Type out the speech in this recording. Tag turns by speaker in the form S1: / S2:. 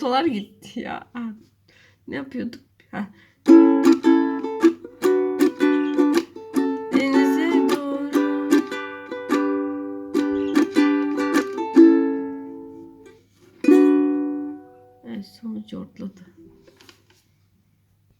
S1: notalar gitti ya. Ne yapıyorduk? Ha. Denize doğru. Evet sonuç ortladı.